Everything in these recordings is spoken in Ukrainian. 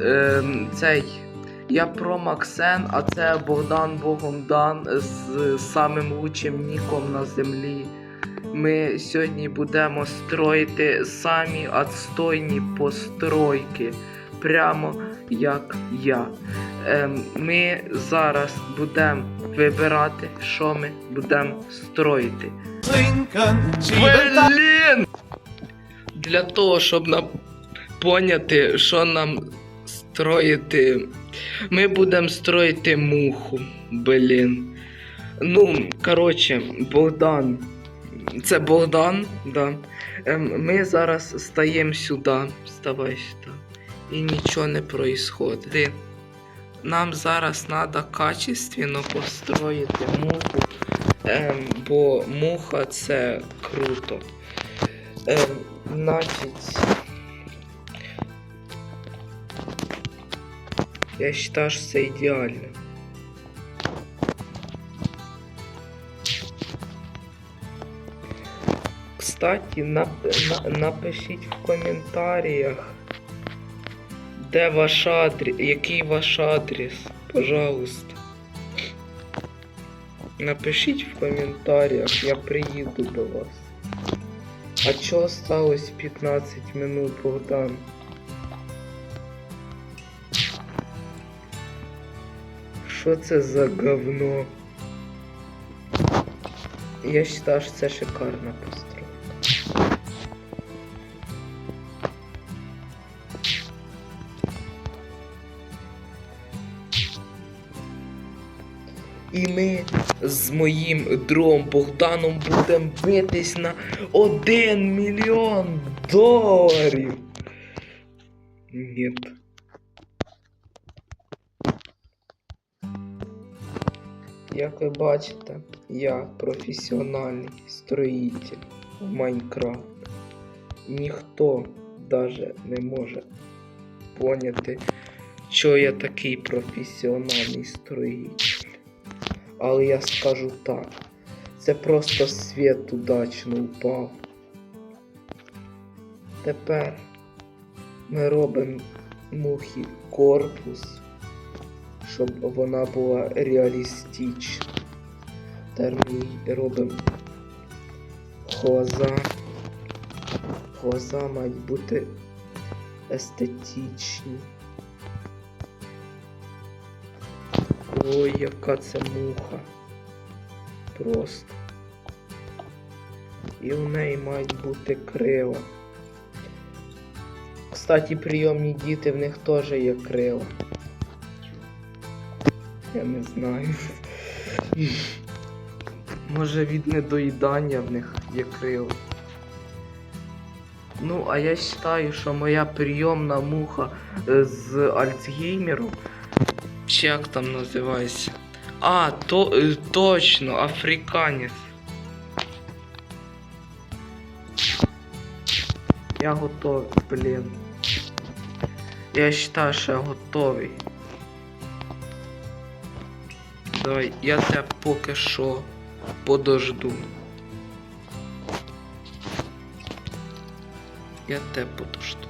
е, цей. Я про Максен, а це Богдан Богомдан з самим лучшим ніком на землі. Ми сьогодні будемо строїти самі отстойні постройки, прямо як я. Ем, ми зараз будемо вибирати, що ми будемо строїти. Блін! Для того, щоб нам поняти, що нам строїти, ми будемо строїти муху. Блін. Ну, коротше, Богдан. Це Богдан, да. Ем, ми зараз стаємо сюди. Вставай сюди. І нічого не происходить. Нам зараз треба качественно построїти муху. Ем, бо муха це круто. Ем, значить. Я вважаю, що це ідеально. Кстати, нап- на- напишіть в коментарях, де ваш адрес, який ваш адрес, пожалуйста. Напишіть в коментарях, я приїду до вас. А чо осталось 15 минут, Богдан? Що це за говно? Я вважаю, що це шикарна постройка. І ми з моїм другом Богданом будемо битись на 1 мільйон доларів. Ні. Як ви бачите, я професіональний строїтель Майнкрафт. Ніхто даже не може поняти, що я такий професіональний строїтель. Але я скажу так, це просто світ удачно упав. Тепер ми робимо мухі корпус, щоб вона була реалістична. Їй робимо глаза. Глаза мають бути естетичні. Ой, яка це муха. Просто. І в неї мають бути крила. Кстати, прийомні діти, в них теж є крила. Я не знаю. Може від недоїдання в них є крила. Ну, а я вважаю, що моя прийомна муха е, з Альцгеймером чи як там називається? А, то е, точно, африканець. Я готовий, блін. Я вважаю, що я готовий. Давай, я тебе поки що подожду. Я тебе подожду.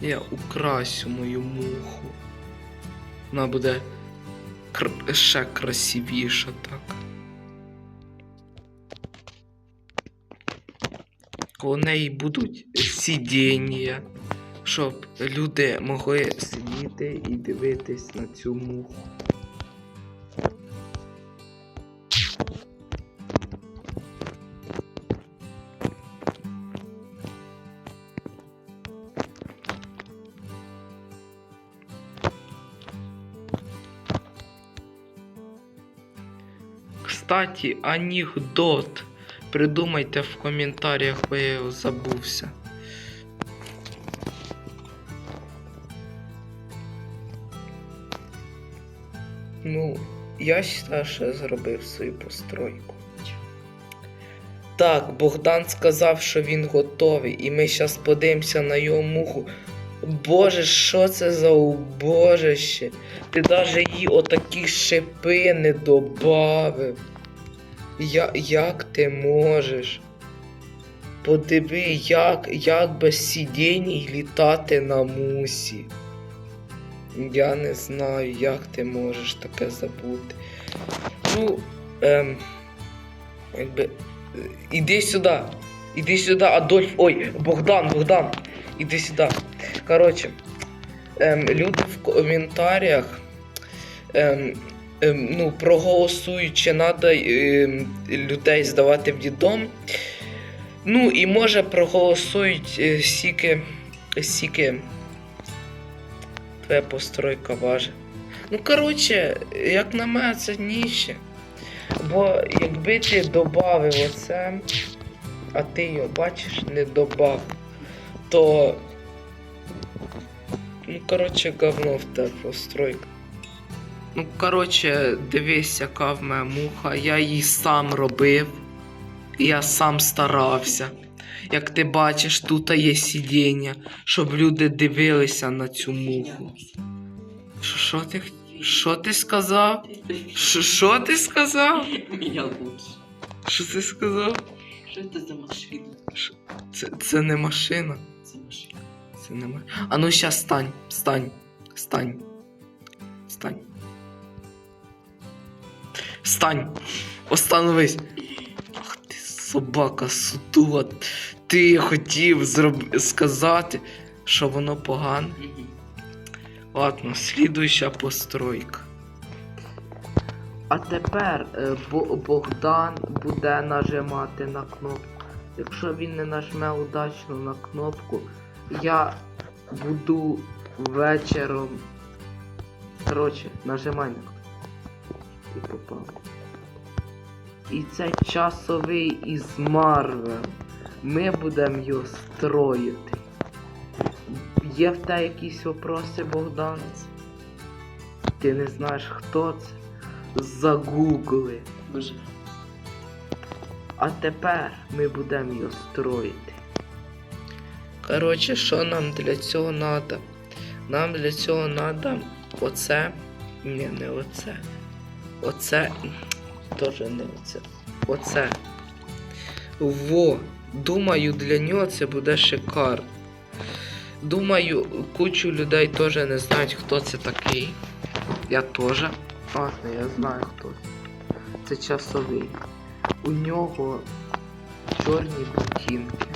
Я украсю мою муху. Вона буде кр- ще красивіша так. Коло неї будуть сидіння, щоб люди могли сидіти і дивитись на цю муху. Кстати, анекдот. Придумайте в коментарях, бо я його забувся. Ну, я вважаю, що зробив свою постройку. Так, Богдан сказав, що він готовий, і ми зараз подивимося на його муху. Боже, що це за убожище? Ти навіть їй отакі шипи не добавив. Я, як ти можеш? Подиви, як, як без сидінь літати на мусі. Я не знаю, як ти можеш таке забути. Ну, ем, якби. е, Іди сюди. Іди сюди, Адольф. Ой, Богдан, Богдан. Іди сюди. Коротше, ем, люди в коментарях. Ем, ну, проголосують, чи треба ем, людей здавати в дідом. Ну, і може проголосують е, сіки. Сіки. Твоя постройка важить. Ну, коротше, як на мене, це ніще. Бо якби ти додав оце, а ти його бачиш, не додав, то. Ну, коротше, говно в тебе постройка. Ну, коротше, дивись, яка в мене муха. Я її сам робив. Я сам старався. Як ти бачиш, тут є сидіння, щоб люди дивилися на цю муху. Що- ти, що ти сказав? Що- ти сказав? Я лучше. Що ти сказав? Що це за машина? Це, це не машина. Це машина. Це не машина. А ну щас стань, стань, стань. Стань. Стань. Остановись. Ах ти собака сутула. Ти хотів зроб... сказати, що воно погане. Ладно, слідуюча постройка. А тепер е, Бо- Богдан буде нажимати на кнопку. Якщо він не нажме удачно на кнопку, я буду вечором. Коротше, нажимай на кнопку. Ти попав. І це часовий із Марвел. Ми будемо його строїти. Є в тебе якісь вопроси, Богдан? Ти не знаєш, хто це? Загугли. Боже. А тепер ми будемо його строїти. Коротше, що нам для цього треба? Нам для цього треба оце. Ні, не оце. Оце. Теж не оце. Оце. Во. Думаю, для нього це буде шикарно. Думаю, кучу людей теж не знають, хто це такий. Я теж. Ладно, я знаю хто. Це часовий. У нього чорні ботинки.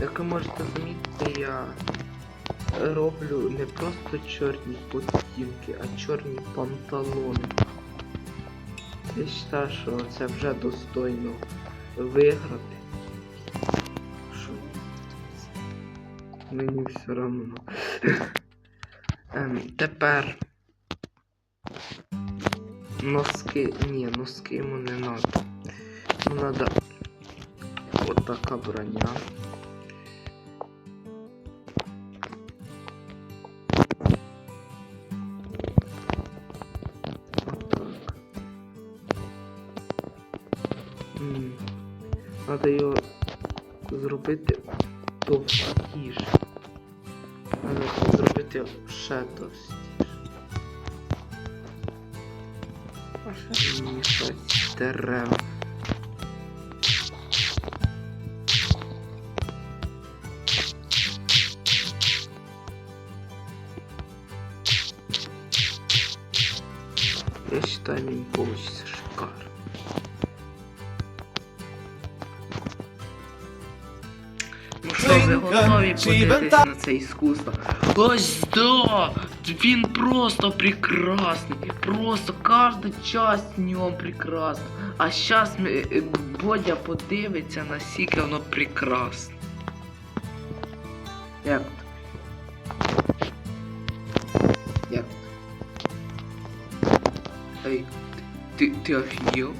Як ви можете замітити, я роблю не просто чорні ботинки, а чорні панталони. Я вважаю, що це вже достойно виграти. Що? Мені все одно. Ем, тепер. Носки. Ні, носки йому не надо. Йому надо вот така броня. Надо зробити ще товстіше. Мені щось дерев. Я считаю, він получится ви готові подивитися на це іскусство? Ось да! Він просто прекрасний. Просто кожна часть в ньому прекрасна. А зараз Бодя подивиться наскільки воно прекрасне. Як? Як? Ей, ти, ти офігел?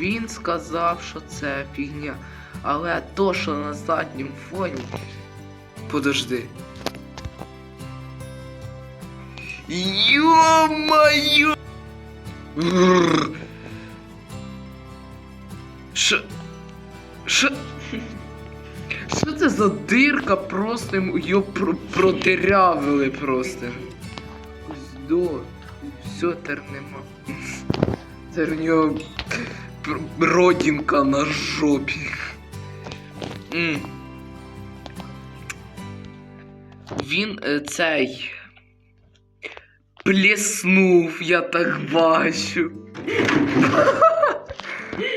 Він сказав, що це фігня. Але то, що на задньому фоні. Подожди. Бррр. Що? Що? Що це за дирка? Просто йому- його про- продирявили просто. Ось до. Все, тер нема. Тер нього родинка на жопі. М. Він е, цей. Плеснув, я так бачу.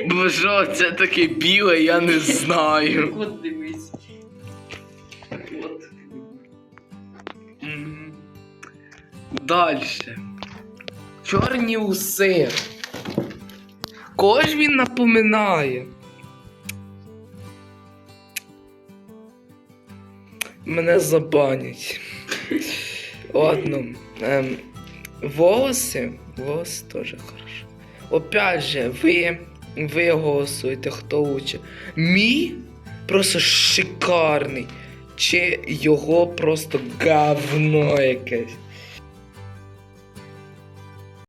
Бо що це таке біле, я не знаю. От дивись. От. Дальше. Чорні уси. Кого ж він напоминає? Мене забанять. Ладно. Ем, волоси. Волоси теж хорошо. Опять же, ви, ви голосуєте, хто лучше. Мій просто шикарний. Чи його просто говно якесь.